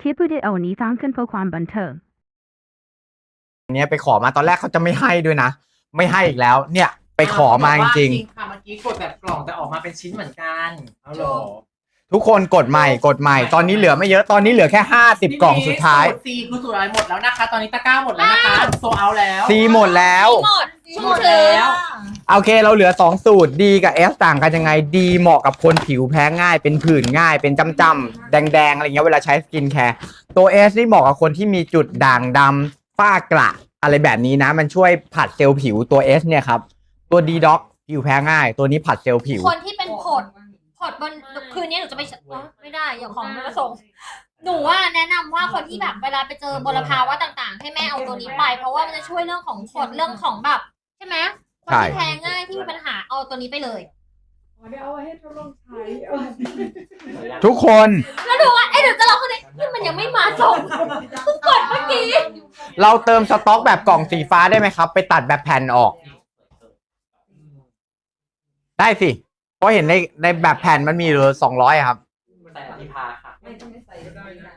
คลิปวิดีโอนี้สร้างขึ้นเพื่อความบันเทิงเนี้ยไปขอมาตอนแรกเขาจะไม่ให้ด้วยนะ ไม่ให้อีกแล้ว เนี่ยไปขอมาจริงค่ะเมื่อกี้กดแบบกล่องแต่ออกมาเป็นชิ้นเหมือนกันเอาหรอๆทุกคนกดใหม่กดใหม่ ตอนนี้เหลือไม่เยอะตอนนี้เหลือแค่ห้าสิบกล่องสุดท้าย ซีคือสูตรอะไรหมดแล้วนะคะ ตอนนี้ตะกร้าหมดแล้วนะคะโซเอาแล้ว ซีหมดแล้ว หมด หมดแล้วโอเคเราเหลือ 2 สูตรดีกับ S ต่างกันยังไงดีเหมาะกับคนผิวแพ้ง่าย เป็นผื่นง่าย เป็นจ้ำๆแดงๆอะไรเงี้ยเวลาใช้สกินแคร์ตัว S นี่เหมาะกับคนที่มีจุดด่างดำฝ้ากระอะไรแบบนี้นะ มันช่วยผัดเซลล์ผิวตัว S เนี่ยครับ ตัว D Doc ผิวแพ้ง่าย ตัวนี้ผัดเซลล์ผิว คนที่เป็นผดผดบนคืนนี้หนูจะไปอ๋อไม่ได้อย่างของมาส่งหนูว่าแนะนำว่าคนที่แบบเวลาไปเจอบลภาวะต่าง ๆ ให้แม่เอาตัวนี้ไป เพราะว่ามันจะช่วยเรื่องของผดเรื่องของแบบใช่ไหมคนที่ใช่แพ้ง่ายที่มีปัญหาเอาตัวนี้ไปเลยเดี๋ยวเอาไว้ให้ทดลองใช้ทุกคนแล้วดูว่าเอ้ยเดี๋ยวจะรอคนนี้นี่มันยังไม่มาส่งเพิ่งกดเมื่อกี้เราเติมสต็อกแบบกล่องสีฟ้าได้ไหมครับ ไปตัดแบบแผ่นออก ได้สิ เพราะเห็นในในแบบแผ่นมันมีเหลือสองร้อยครับใส่อธิพาค่ะไม่ต้องไม่ใส่ก็ได้นะ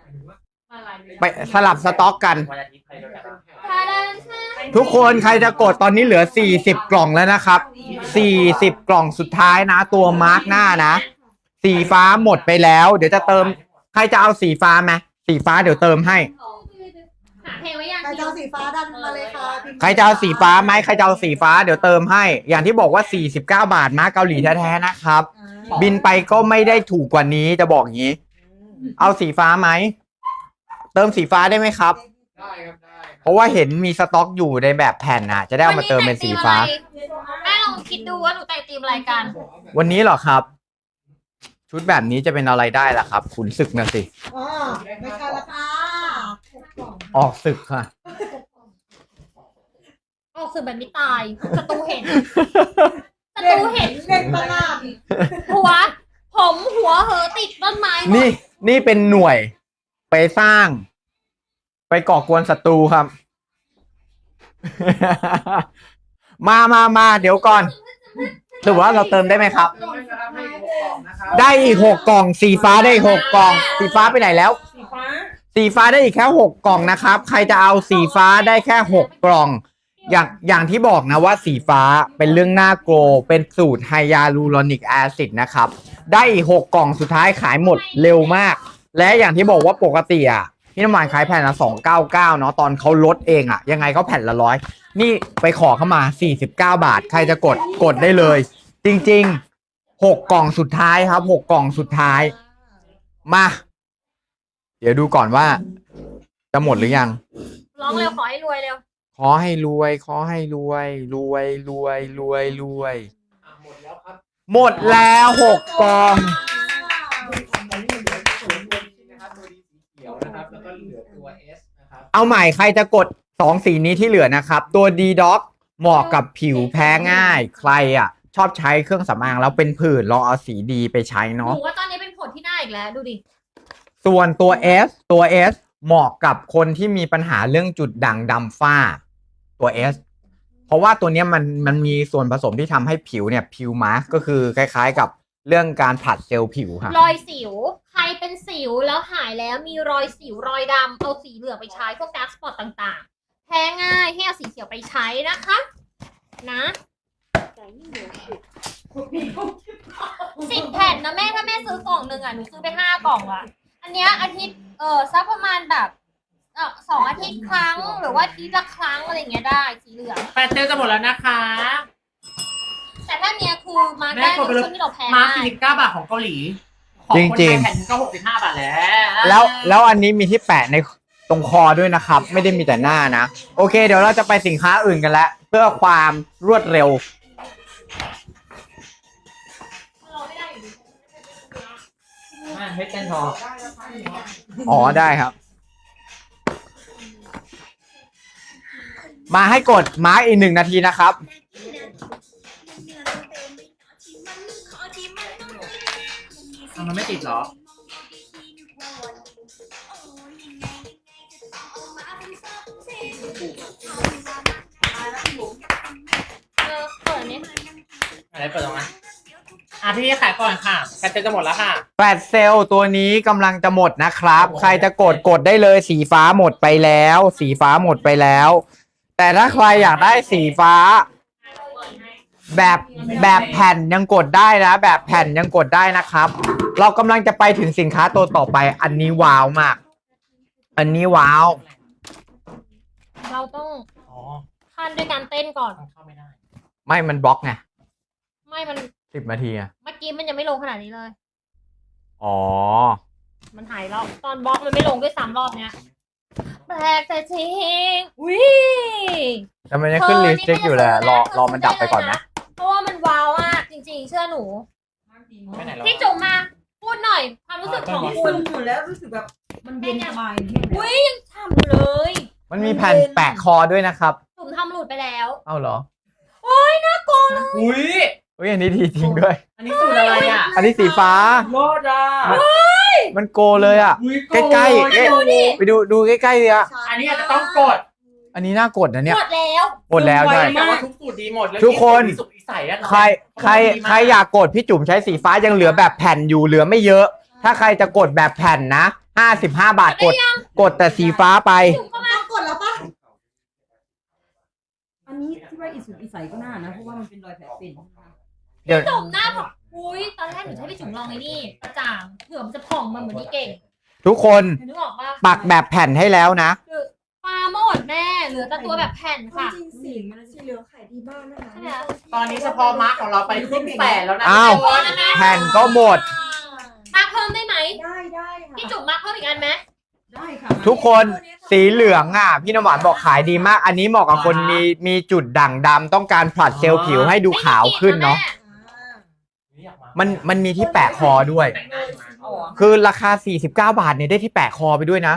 ไปสลับสต็อกกันวันอาทิตย์ใครด้วยกันทาดาน ทุกคนใครจะกดตอนนี้เหลือ 40 กล่องแล้วนะครับ 40 กล่องสุดท้ายนะ ตัวมาร์กหน้านะ สีฟ้าหมดไปแล้ว เดี๋ยวจะเติม ใครจะเอาสีฟ้าไหมสีฟ้าเดี๋ยวเติมให้หาเพลงไว้ยังใครจะเอาสีฟ้าดันมาเลยค่ะพิมพ์ใครจะเอาสีฟ้าไหมใครจะเอาสีฟ้าเดี๋ยวเติมให้ อย่างที่บอกว่า 49 บาทมาเกาหลีแท้ๆนะครับ อ่าบินไปก็ไม่ได้ถูกกว่านี้จะบอกอย่างนี้ เอาสีฟ้าไหม เติมสีฟ้าได้ไหมครับ ได้ครับได้เพ ราะว่าเห็นมีสต็อกอยู่ในแบบแผ่นน่ะ จะได้เอามาเติมเป็นสีฟ้า แม่ลองคิดดูว่าหนูแต่งธีมอะไรกัน วันนี้เหรอครับ ชุดแบบนี้จะเป็นอะไรได้ล่ะครับ ขุนศึกนะสิ อ๋อไม่ใช่ละค่ะออกศึกค่ะ ออกสื่อแบบไม่ตายศัตรูเห็นศัตรูเห็นเด็กตลาดหัว ผมหัวเหอติดต้นไม้หมด นี่นี่เป็นหน่วย ไปสร้าง ไปก่อกวนศัตรูครับ มามามาเดี๋ยวก่อนถือว่าเราเติมได้ไหมครับ ได้อีกหกกล่อง สีฟ้าได้อีกหกกล่อง สีฟ้าไปไหนแล้ว สีฟ้า สีฟ้าได้อีกแค่หกกล่องนะครับ ใครจะเอาสีฟ้าได้แค่หกกล่อง อย่างอย่างที่บอกนะว่าสีฟ้าเป็นเรื่องน่าโกลเป็นสูตรไฮยาลูรอนิกแอซิดนะครับ ได้อีกหกกล่องสุดท้ายขายหมดเร็วมาก และอย่างที่บอกว่าปกติอะ พี่น้ำมันขายแผ่นละสองเก้าเก้าเนาะตอนเขาลดเองอะยังไงเขาแผ่นละร้อยนี่ไปขอเข้ามาสี่สิบเก้าบาท ใครจะกดกดได้เลย จริงๆหกกล่องสุดท้ายครับหกกล่องสุดท้าย มา เดี๋ยวดูก่อนว่า จะหมดหรือยัง ร้องเร็วขอให้รวยเร็ว ขอให้รวย ขอให้รวย รวยรวยรวยรวย หมดแล้วครับ หมดแล้วหกกล่อง นะครับตัวดีสีเขียวนะครับ แล้วก็เหลือตัว S นะครับ เอาใหม่ใครจะกดสองสีนี้ที่เหลือนะครับ ตัว D Doc เหมาะกับผิวแพ้ง่าย ใครอะ ชอบใช้เครื่องสำอางแล้วเป็นผื่นลองเอาสีดีไปใช้หเนาะ นูว่าตอนนี้เป็นผลที่หน้าอีกแล้วดูดิ ส่วนตัว S ตัว S เหมาะกับคนที่มีปัญหาเรื่องจุดด่างดำฝ้า ตัว S เพราะว่าตัวเนี้ยมันมันมีส่วนผสมที่ทำให้ผิวเนี่ยผิวมาสก็คือคล้ายๆกับ เรื่องการผัดเซลล์ผิวค่ะ รอยสิว ใครเป็นสิวแล้วหายแล้วมีรอยสิวรอยดำเอาสีเหลืองไปใช้พวกดาร์กสปอตต่างๆ แพ้ง่ายให้เอาสีเขียวไปใช้นะคะ นะสิบแผ่นนะแม่ถ้าแม่ซื้อกล่องหนึ่งอะหนูซื้อไปห้ากล่องอะ อันเนี้ยอาทิตย์เออสักประมาณแบบเออสองอาทิตย์ครั้งหรือว่าอาทิตย์ละครั้งอะไรอย่างเงี้ยได้สีเหลือง แปดเซลลจะหมดแล้วนะคะแต่ถ้า เนี้ยคือมาได้ในช่วงที่เราแพ้มาง่าย49บาทของเกาหลี ของจคนริไทงยๆแผ่นหนึงก็65บาทแล้ว แล้วแล้วอันนี้มีที่แปะในตรงคอด้วยนะครับ ไม่ได้มีแต่หน้านะ โอเค เดี๋ยวเราจะไปสินค้าอื่นกันแล้ว เพื่อความรวดเร็วเราไม่ได้อยู่ดีอะเฮ็ดเต้นทออ๋อได้ครับ มาให้กดมาร์กอีกหนึ่งนาทีนะครับ อะมันไม่ติดเหรอ เออเปิดนี้อะไรเปิดตรงนั้นอะอะที่นี่ขายก่อนค่ะแคทเจนจะหมดแล้วค่ะ แฟลชเซลตัวนี้กำลังจะหมดนะครับ ใครจะกดกดได้เลยสีฟ้าหมดไปแล้ว สีฟ้าหมดไปแล้ว แต่ถ้าใครอยากได้สีฟ้า แบบแบบแผ่นยังกดได้นะ แบบแผ่นยังกดได้นะครับ เรากำลังจะไปถึงสินค้าตัวต่อไป อันนี้ว้าวมาก อันนี้ว้าว เราต้องอ๋อขั้นด้วยการเต้นก่อนต้องเข้าไม่ได้ ไม่มันบล็อกไงไม่มันสิบนาทีอะเมื่อกี้มันยังไม่ลงขนาดนี้เลย อ๋อ มันหายรอบตอนบล็อกมันไม่ลงด้วยซ้ำรอบเนี้ยแปลกแต่จริงอุ้ยแต่มันยังขึ้นลิสต์อยู่เลยอะรอรอมันดับไปก่อนนะ เพราะว่ามันว้าวมากจริง ๆ เชื่อหนูไปไหนแล้วพี่จุ๋มมา พูดหน่อย ความรู้สึกของนี่คุซึณมอยู่แล้วรู้สึกแบบมันเย็นสบายเนี่ยอุ้ยยังฉ่ำอยู่เลยมันมีแผ่นแปะคอด้วยนะครับจุ๋มทำหลุดไปแล้วเอ้าเหรออุ้ยเฮ้ยอันนี้ดีจริงด้วย อันนี้สูตรอะไรอะอันนี้สีฟ้าโลดอะมันโกเลยอะ อุ้ยใกล้ๆ เอ๊ะดูดิไปดูดูใกล้ๆเลยอะ อันนี้อาจจะต้องกด อันนี้น่ากดนะเนี่ย หมดแล้วกดแล้วใช่ แต่ว่าทุกสูตรดีหมดเลยทุกคน มีสุกอีใสอะใครใครใครอยากกดพี่จุ๋มใช้สีฟ้ายังเหลือแบบแผ่นอยู่เหลือไม่เยอะ ถ้าใครจะกดแบบแผ่นนะห้าสิบห้าบาทกด กดแต่สีฟ้าไป จุ๋มเข้ามาต้องกดแล้วปะอันนี้ที่ว่าอีสุกอีใสก็น่านะ เพราะว่ามันเป็นรอยแผลเป็นเดี๋ยวจุ๋มหน้าแบบอุ้ยตอนแรกหนูจะให้พี่จุ๋มลองไอ้นี่กระจ่างเผื่อมันจะผ่องมาเหมือนนี่เก่งทุกคนหนูนึกออกปะปักแบบแผ่นให้แล้วนะ คือ ปลาหมดแม่เหลือแต่ตัวแบบแผ่นค่ะ จริงสีมันสีเหลืองขายดีมากนะคะใช่ไหมตอนนี้เฉพาะมาร์กของเราไปครึ่งแสนแล้วนะอ้าวทุกคนแผ่นก็หมด มาเพิ่มได้ไหมได้ได้ค่ะพี่จุ๋มมาเพิ่มอีกอันไหมได้ค่ะทุกคนสีเหลืองอะ พี่น้ำหวานบอกขายดีมาก อันนี้เหมาะกับคนมีมีจุดด่างดำต้องการผลัดเซลล์ผิวให้ดูขาวขึ้นเนาะมันมันมีที่แปะคอด้วย คือราคา 49 บาทเนี่ยได้ที่แปะคอไปด้วยนะ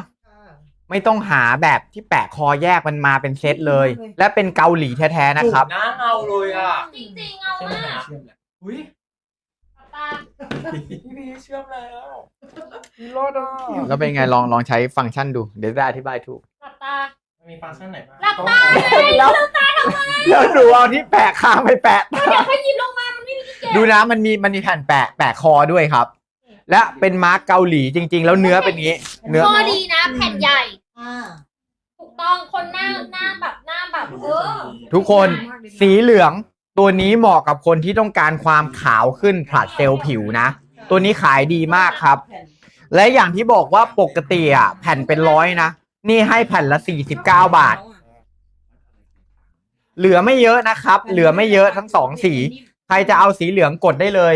ไม่ต้องหาแบบที่แปะคอแยกมันมาเป็นเซตเลย และเป็นเกาหลีแท้ๆนะครับ หน้าเงาเลยอะจริงๆเอาเชื่อมมากแล้วอุ้ยปลาพี่พีเชื่อมแล้วมีรอดอะแล้วเป็นไงลองลองใช้ฟังก์ชันดู เดี๋ยวจะอธิบายถูกหลับตามันมีฟังก์ชันไหนบ้างหลับตาเลยแล้วแล้วหนูเอาที่แปะข้างไปแปะเดี๋ยวเขาหยิบลงมามันไม่มีที่เก็บดูนะมันมีมันมีแผ่นแปะแปะคอด้วยครับ และเป็นมาร์กเกาหลีจริง ๆ แล้วเนื้อเป็นอย่างนี้ เนื้อข้อดีนะ แผ่นใหญ่ อ่าถูกต้องคนหน้าหน้าแบบหน้าแบบเออทุกคนสีเหลืองตัวนี้เหมาะกับคนที่ต้องการความขาวขึ้นผลัดเซลล์ผิวนะ ตัวนี้ขายดีมากครับ และอย่างที่บอกว่าปกติอะแผ่นเป็นร้อยนะ นี่ให้แผ่นละ49บาท เหลือไม่เยอะนะครับ เหลือไม่เยอะทั้งสองสี ใครจะเอาสีเหลืองกดได้เลย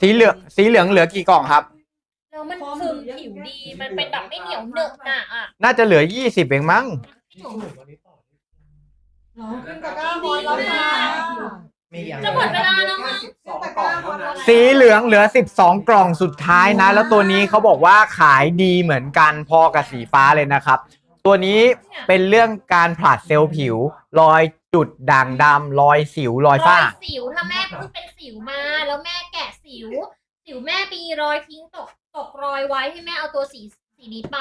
สีเหลืองสีเหลืองเหลือกี่กล่องครับ แล้วมันซึม ผิวดี มันเป็นแบบไม่เหนียวเหนอะหนะอะน่าจะเหลือ20เองมั้งพี่จุ๋มขึ้นตะกร้าฮอตแล้วค่ะจะหมดเวลาแล้วมั้งสองกล่องเท่านั้นสีเหลืองเหลือ 12 กล่องสุดท้ายนะ แล้วตัวนี้เขาบอกว่าขายดีเหมือนกันพอกับสีฟ้าเลยนะครับ ตัวนี้เป็นเรื่องการผลัดเซลล์ผิว รอยจุดด่างดำรอยสิวรอยรฝ้าอยสิวถ้าแม่เพิ่งเป็นสิวมาแล้วแม่แกะสิว สิวแม่ปีรอยทิ้งตก ตกรอยไว้ให้แม่เอาตัวสีสีนี้ไป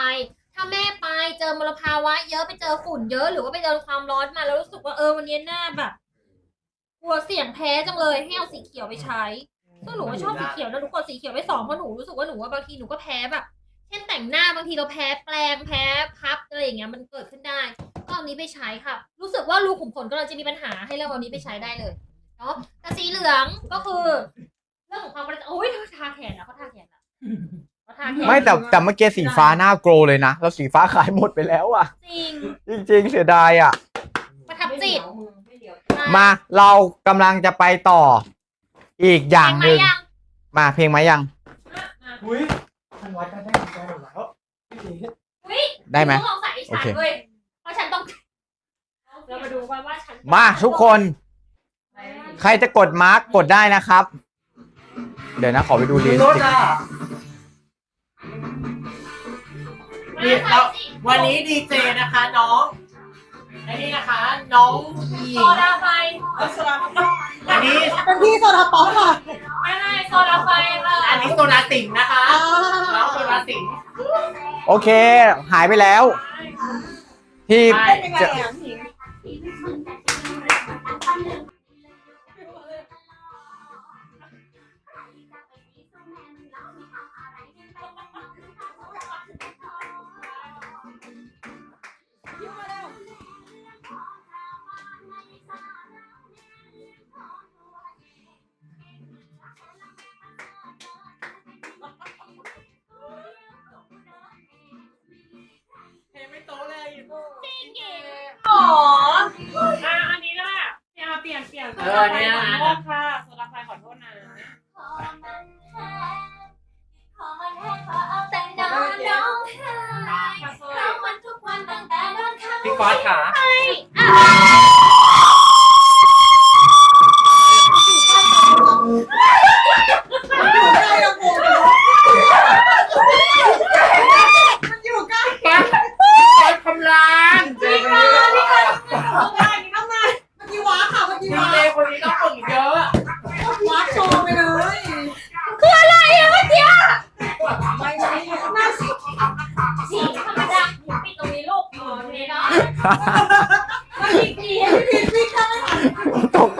ถ้าแม่ไปเจอมลภาวะ เยอะไปเจอฝุ่นเยอะหรือว่าไปเจอความร้อนมาแล้วรู้สึกว่าเออวันนี้หน้าแบบกลัวเสี่ยงแพ้จังเลยให้เอาสีเขียวไปใช้ซึ่งหนูก็ชอบสีเขียวนะหนูกดสีเขียวไปสองเพราะหนูรู้สึกว่าหนูว่าบางทีหนูก็แพ้แบบเช่นแต่งหน้าบางทีเราแพ้แปลงแพ้พับอะไรอย่างเงี้ยมันเกิดขึ้นได้ก็เอานี้ไปใช้ค่ะ รู้สึกว่ารูขุมขนก็เราจะมีปัญหาให้เราเอานี้ไปใช้ได้เลยเนาะแต่สีเหลืองก็คือ เรื่องของความกระจ่างโอ้ยเขาทาแขนนะเขาทาแขนนะ ไม่แต่แต่เมื่อกี้สีฟ้าหน้าโกรเลยนะ แล้วสีฟ้าขายหมดไปแล้วอะ จริง จริง ๆ เสียดายอะ ประทับจิตมาเรากำลังจะไปต่อ อีกอย่างหนึ่งเพลไหมยังมาเพลงไหมยังอุ้ยทันวัดกันได้กี่กล่องแล้วอุ้ยได้ไหมต้องลองใส่ให้ฉันโอเคด้วยเพราะฉันต้องเรามาดูกันว่าฉันมาทุกคน ใครจะกดมาร์กกดได้นะครับ เดี๋ยวนะขอไปดูลิสรถต์อะมานี่ใส่เราสิวันนี้ดีเจนะคะน้องไอ้นี่นะคะ น้องหญิโซงดาไฟ อันนี้เป็นพี่โซดาป๊อปค่ะไม่ไม่โซดาไฟค่ะอันนี้โซดาสิงห์นะคะอ่าน้องโซดาสิงห์ โอเค หายไปแล้ว ที่ใช่ เป็นยังไงจะอะพี่ เออเนี่ยขอนะโทษค่ะโซดาไฟขอโทษนะขอมันให้ขอเอาแต่นอนร้องไห้ร้องมันทุกวันตั้งแต่โดนเขาพี่ฟอสขามัน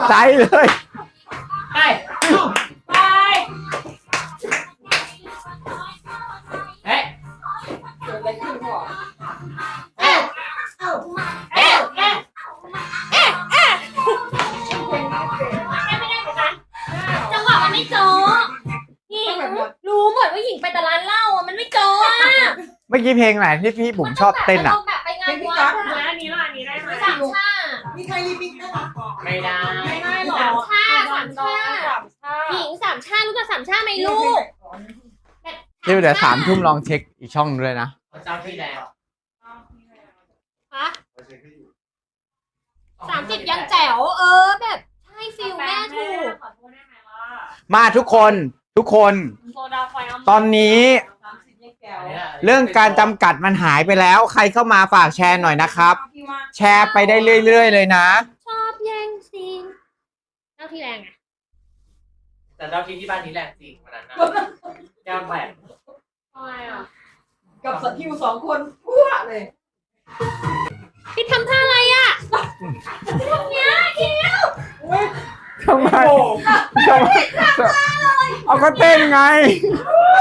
ใจเลย ไป ไปเฮ้ยเกิดอะไรขึ้นก่อเอ๊ะเอ้าเอ๊ะเอ๊ะเอ๊ะเอ๊ะไม่ได้เหมือนกันจังหวะมันไม่โจ๊ะหญิงรู้หมดว่าหญิงไปแต่ร้านเหล้าอะมันไม่โจ๊ะอะเมื่อกี้เพลงไหนที่พี่บุ๋มชอบเต้นอะ มัแบบไปงานวัดแล้อะอันนี้ล่ะอันนี้ได้ไหม สามชา มีใครรีมิกไหมคะไม่ได้ ไม่ได้หรอสามชาสามชาสามชาหญิงสามชารู้จักสามชาไหมลูกเดี๋ยวเดี๋ยวสามทุ่มลองเช็คอีกช่องนึงด้วยนะเจ้าที่แล้วฮะสามสิบยังแจ๋วเออ แบบใช่ฟิลแม่ถูกขอโทษได้ไหมล่ะมาทุกคนทุกคนโซดาไฟเอาตอนนี้สามสิบยังแก้วเรื่องการจำกัดมันหายไปแล้ว ใครเข้ามาฝากแชร์หน่อยนะครับพี่ว่า แชร์ไปได้เรื่อยๆเลยนะ ชอบแย่งซีนเจ้าที่แรงอะแต่เจ้าที่ที่บ้านนี้แหละจริงวันนั้นนะแก้วแปดทำไมอะกับสกิลสองคนพั่วเลยพี่ทำท่าอะไรอะทำไมทำไมเอาก็เต้นไง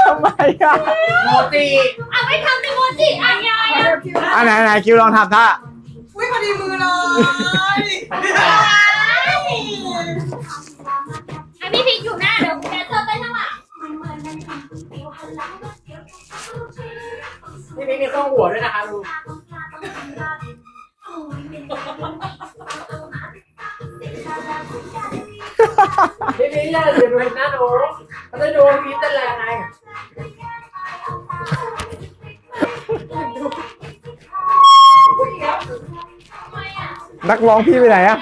ทำไมอะโมติอะไม่ทำในโมจิอะยายอะอันไหนไหนคิวลองทำท่า อุ้ยพอดีมือเลยไอพี่พีคอยู่หน้าเดี๋ยวแดนเซอร์เต้นข้างหลังพี่มีมีข้องหัวด้วยนะคะลูกพี่มีอย่าเดี๋ยวดูเห็นหน้าหนูเขาจะดูพีเต้นแรงไง นักร้องพี่ไปไหนอะ